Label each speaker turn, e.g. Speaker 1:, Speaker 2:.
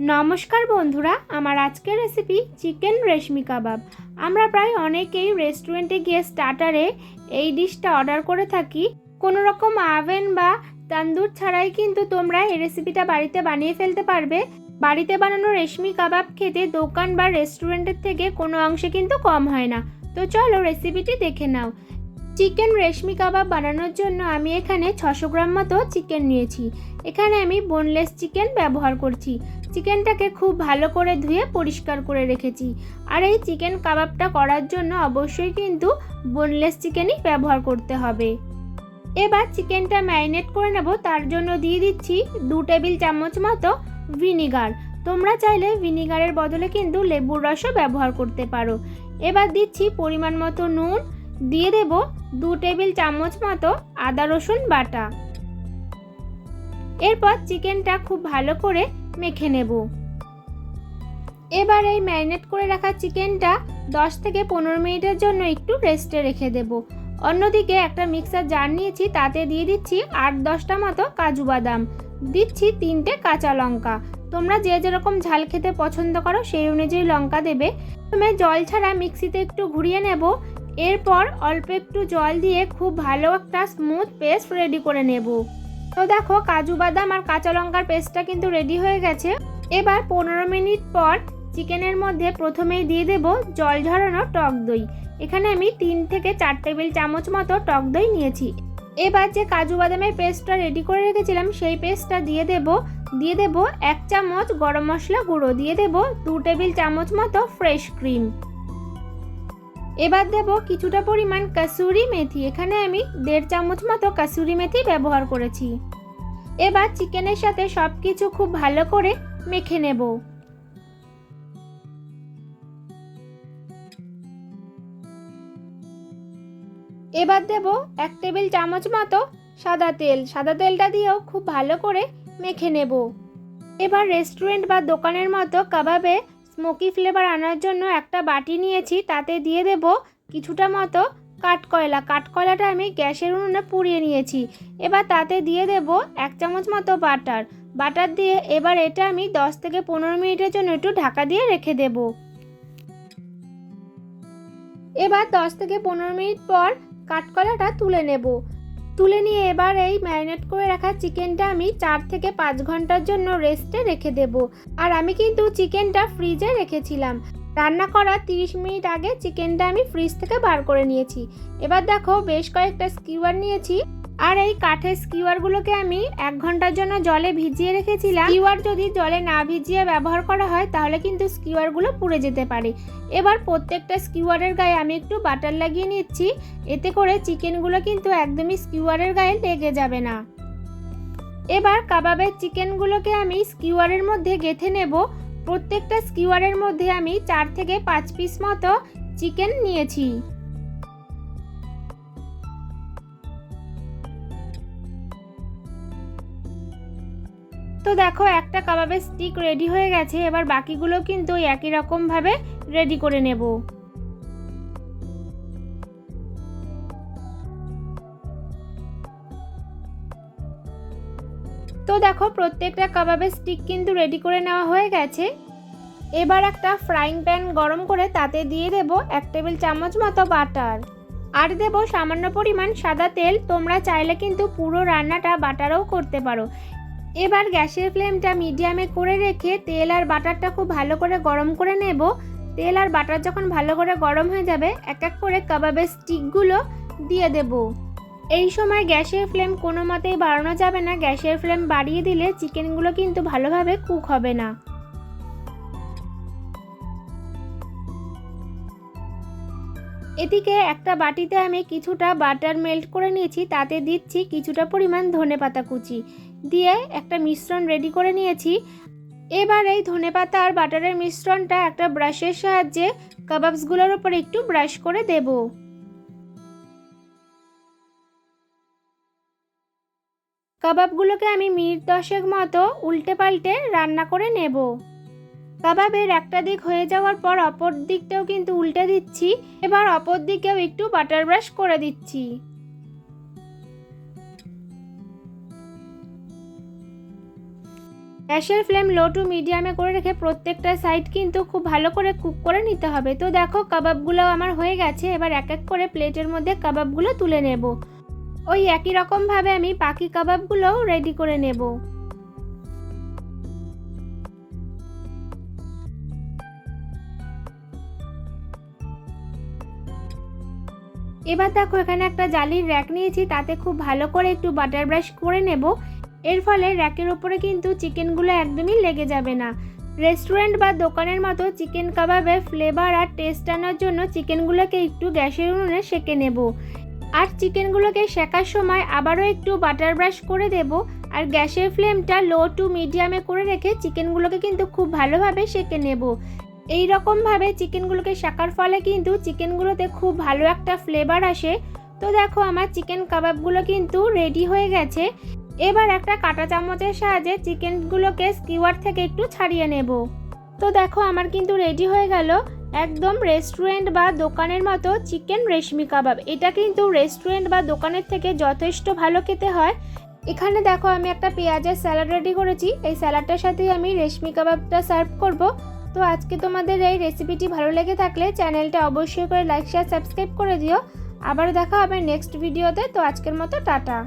Speaker 1: নমস্কার বন্ধুরা, আমার আজকের রেসিপি চিকেন রেশমি কাবাব। আমরা প্রায় অনেকেই রেস্টুরেন্টে গিয়ে স্টার্টারে এই ডিশটা অর্ডার করে থাকি। কোনো রকম আভেন বা তান্দুর ছাড়াই কিন্তু তোমরা এই রেসিপিটা বাড়িতে বানিয়ে ফেলতে পারবে। বাড়িতে বানানো রেশমি কাবাব খেতে দোকান বা রেস্টুরেন্টের থেকে কোনো অংশে কিন্তু কম হয় না। তো চলো রেসিপিটি দেখে নাও। চিকেন রেশমি কাবাব বানানোর জন্য আমি এখানে ছশো গ্রাম মতো চিকেন নিয়েছি। এখানে আমি বোনলেস চিকেন ব্যবহার করছি। চিকেনটাকে খুব ভালো করে ধুয়ে পরিষ্কার করে রেখেছি। আর এই চিকেন কাবাবটা করার জন্য অবশ্যই কিন্তু বোনলেস চিকেনই ব্যবহার করতে হবে। এবার চিকেনটা ম্যারিনেট করে নেব। তার জন্য দিয়ে দিচ্ছি দু টেবিল চামচ মতো ভিনিগার। তোমরা চাইলে ভিনিগারের বদলে কিন্তু লেবুর রসও ব্যবহার করতে পারো। এবার দিচ্ছি পরিমাণ মতো নুন দিয়ে দেব দু টেবিল চামচ মতো আদা রসুন বাটা। এরপর চিকেনটা খুব ভালো করে মেখে নেব। এবার এই ম্যারিনেট করে রাখা চিকেনটা 10 থেকে পনেরো মিনিটের জন্য একটু রেস্টে রেখে দেব। অন্যদিকে একটা মিক্সার জার নিয়েছি, তাতে দিয়ে দিচ্ছি আট দশটা মতো কাজু বাদাম। দিচ্ছি তিনটে কাঁচা লঙ্কা। তোমরা যে যেরকম ঝাল খেতে পছন্দ করো, সেই অনুযায়ী লঙ্কা দেবে। প্রথমে জল ছাড়া মিক্সিতে একটু ঘুরিয়ে নেব। এরপর অল্প একটু জল দিয়ে খুব ভালো একটা স্মুথ পেস্ট রেডি করে নেব। তো দেখো, কাজু বাদাম আর কাঁচা লঙ্কার পেস্টটা কিন্তু রেডি হয়ে গেছে। এবার পনেরো মিনিট পর চিকেনের মধ্যে প্রথমেই দিয়ে দেব জল ঝরানো টক দই। এখানে আমি তিন থেকে চার টেবিল চামচ মতো টক দই নিয়েছি। এবার যে কাজু বাদামের পেস্টটা রেডি করে রেখেছিলাম, সেই পেস্টটা দিয়ে দেব দিয়ে দেব এক চামচ গরম মশলা গুঁড়ো, দিয়ে দেব দু টেবিল চামচ মতো ফ্রেশ ক্রিম এবার দেব কিছুটা পরিমাণ কাসুরি মেথি। এখানে আমি দেড় চামচ মতো কাসুরি মেথি ব্যবহার করেছি। এবার চিকেনের সাথে সব কিছু খুব ভালো করে মেখে নেব। এবার দেব এক টেবিল চামচ মতো সাদা তেল। সাদা তেলটা দিয়েও খুব ভালো করে মেখে নেব। এবার রেস্টুরেন্ট বা দোকানের মতো কাবাবে স্মোকি ফ্লেভার আনার জন্য একটা বাটি নিয়েছি, তাতে দিয়ে দেব কিছুটা মতো কাঠকয়লা। কাঠকয়লাটা আমি গ্যাসের উনুনে পুড়িয়ে নিয়েছি। এবার তাতে দিয়ে দেব এক চামচ মতো বাটার। বাটার দিয়ে এবার এটা আমি 10 থেকে পনেরো মিনিটের জন্য একটু ঢাকা দিয়ে রেখে দেব। এবার 10 থেকে পনেরো মিনিট পর কাঠকলাটা তুলে নেব। তুলে নিয়ে এবার এই ম্যারিনেট করে রাখা চিকেনটা আমি চার থেকে পাঁচ ঘণ্টার জন্য রেস্টে রেখে দেব। আর আমি কিন্তু চিকেনটা ফ্রিজে রেখেছিলাম। রান্না করার 30 মিনিট আগে চিকেনটা আমি ফ্রিজ থেকে বার করে নিয়েছি। এবার দেখো বেশ কয়েকটা স্কিউয়ার নিয়েছি। আর এই কাঠের স্কিওয়ারগুলোকে আমি এক ঘণ্টার জন্য জলে ভিজিয়ে রেখেছিলাম। স্কিওয়ার যদি জলে না ভিজিয়ে ব্যবহার করা হয়, তাহলে কিন্তু স্কিওয়ারগুলো পুড়ে যেতে পারে। এবার প্রত্যেকটা স্কিওয়ারের গায়ে আমি একটু বাটার লাগিয়ে নিচ্ছি। এতে করে চিকেনগুলো কিন্তু একদমই স্কিওয়ারের গায়ে লেগে যাবে না। এবার কাবাবের চিকেনগুলোকে আমি স্কিওয়ারের মধ্যে গেথে নেব। প্রত্যেকটা স্কিওয়ারের মধ্যে আমি চার থেকে পাঁচ পিস মতো চিকেন নিয়েছি। তো দেখো, একটা কাবাবের স্টিক রেডি হয়ে গেছে। এবার বাকিগুলো কিন্তু একই রকমভাবে রেডি করে নেব। তো দেখো, প্রত্যেকটা কাবাবের স্টিক কিন্তু রেডি করে নেওয়া হয়ে গেছে। এবার একটা ফ্রাইং প্যান গরম করে তাতে দিয়ে দেব এক টেবিল চামচ মতো বাটার আর দেব সামান্য পরিমাণ সাদা তেল। তোমরা চাইলে কিন্তু পুরো রান্নাটা বাটারও করতে পারো। এবার গ্যাসের ফ্লেমটা মিডিয়ামে করে রেখে তেল আর বাটারটা খুব ভালো করে গরম করে নেব। তেল আর বাটার যখন ভালো করে গরম হয়ে যাবে, এক এক করে কাবাবের স্টিকগুলো দিয়ে দেব। এই সময় গ্যাসের ফ্লেম কোনো মতেই বাড়ানো যাবে না। গ্যাসের ফ্লেম বাড়িয়ে দিলে চিকেনগুলো কিন্তু ভালোভাবে কুক হবে না। এদিকে একটা বাটিতে আমি কিছুটা বাটার মেল্ট করে নিয়েছি, তাতে দিচ্ছি কিছুটা পরিমাণ ধনে পাতা কুচি। দিয়ে একটা মিশ্রণ রেডি করে নিয়েছি। এবার এই ধনে পাতা আর বাটারের মিশ্রণটা একটা ব্রাশের সাহায্যে কাবাবসগুলোর উপর একটু ব্রাশ করে দেব। কাবাবগুলোকে আমি মিনিট দশেক মতো উল্টে পাল্টে রান্না করে নেব। কাবাবের একটা দিক হয়ে যাওয়ার পর অপর দিকটাও কিন্তু উল্টে দিচ্ছি। এবার অপর দিকেও একটু বাটার ব্রাশ করে দিচ্ছি। গ্যাসের ফ্লেম লো টু মিডিয়ামে করে রেখে প্রত্যেকটা সাইড কিন্তু খুব ভালো করে কুক করে নিতে হবে। তো দেখো কাবাবগুলো আমার হয়ে গেছে। এবার এক এক করে প্লেটের মধ্যে কাবাবগুলো তুলে নেব। ওই একই রকমভাবে আমি পাখি কাবাবগুলোও রেডি করে নেব। এবার দেখো, এখানে একটা জালির র্যাক নিয়েছি, তাতে খুব ভালো করে একটু বাটার ব্রাশ করে নেব। এর ফলে র্যাকের উপরে কিন্তু চিকেনগুলো একদমই লেগে যাবে না। রেস্টুরেন্ট বা দোকানের মতো চিকেন কাবাবে ফ্লেভার আর টেস্ট আনার জন্য চিকেনগুলোকে একটু গ্যাসের উনুনে সেঁকে নেব। আর চিকেনগুলোকে শেখার সময় আবারও একটু বাটার ব্রাশ করে দেব। আর গ্যাসের ফ্লেমটা লো টু মিডিয়ামে করে রেখে চিকেনগুলোকে কিন্তু খুব ভালোভাবে সেঁকে নেব। এই রকমভাবে চিকেনগুলোকে শেখার ফলে কিন্তু চিকেনগুলোতে খুব ভালো একটা ফ্লেভার আসে। তো দেখো আমার চিকেন কাবাবগুলো কিন্তু রেডি হয়ে গেছে। এবার একটা কাঁটা চামচের সাহায্যে চিকেনগুলোকে স্কিওয়ার থেকে একটু ছাড়িয়ে নেব। তো দেখো আমার কিন্তু রেডি হয়ে গেল। একদম রেস্টুরেন্ট বা দোকানের মতো চিকেন রেশমি কাবাব। এটা কিন্তু রেস্টুরেন্ট বা দোকানের থেকে যথেষ্ট ভালো খেতে হয়। এখানে দেখো আমি একটা পেঁয়াজের স্যালাড রেডি করেছি। এই স্যালাডটার সাথেই আমি রেশমি কাবাবটা সার্ভ করব। তো আজকে তোমাদের এই রেসিপিটি ভালো লেগে থাকলে চ্যানেলটা অবশ্যই করে লাইক শেয়ার সাবস্ক্রাইব করে দিও। আবার দেখা হবে নেক্সট ভিডিওতে তো আজকের মতো টাটা।